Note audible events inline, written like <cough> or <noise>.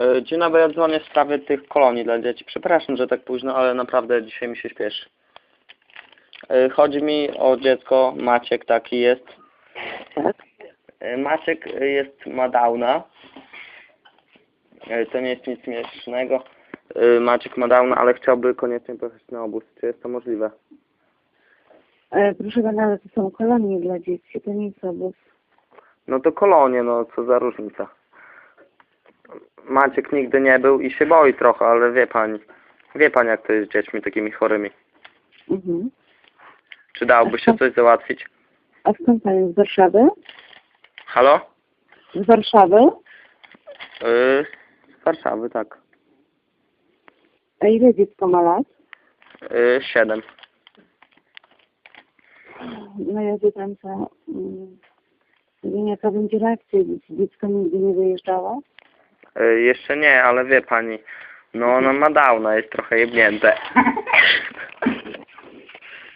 E, Dzień dobry, ja dzwonię w sprawie tych kolonii dla dzieci. Przepraszam, że tak późno, ale naprawdę dzisiaj mi się śpieszy. E, Chodzi mi o dziecko, Maciek taki jest. E, Maciek jest, ma Downa. To nie jest nic śmiesznego. Maciek ma Downa, ale chciałby koniecznie pojechać na obóz. Czy jest to możliwe? Proszę pana, ale to są kolonie dla dzieci, to nie jest obóz. No to kolonie, no co za różnica. Maciek nigdy nie był i się boi trochę, ale wie pani. Wie pani jak to jest z dziećmi takimi chorymi. Mhm. Czy dałoby się coś załatwić? A skąd pan jest? Z Warszawy? Halo? Z Warszawy? Yy, z Warszawy, tak. A ile dziecko ma lat? Yy, siedem. No ja wie pan co, mm, nie jaka będzie reakcja, dziecko nigdy nie wyjeżdżało. Yy, jeszcze nie, ale wie pani. No ona ma downa, jest trochę jebnięte. <laughs>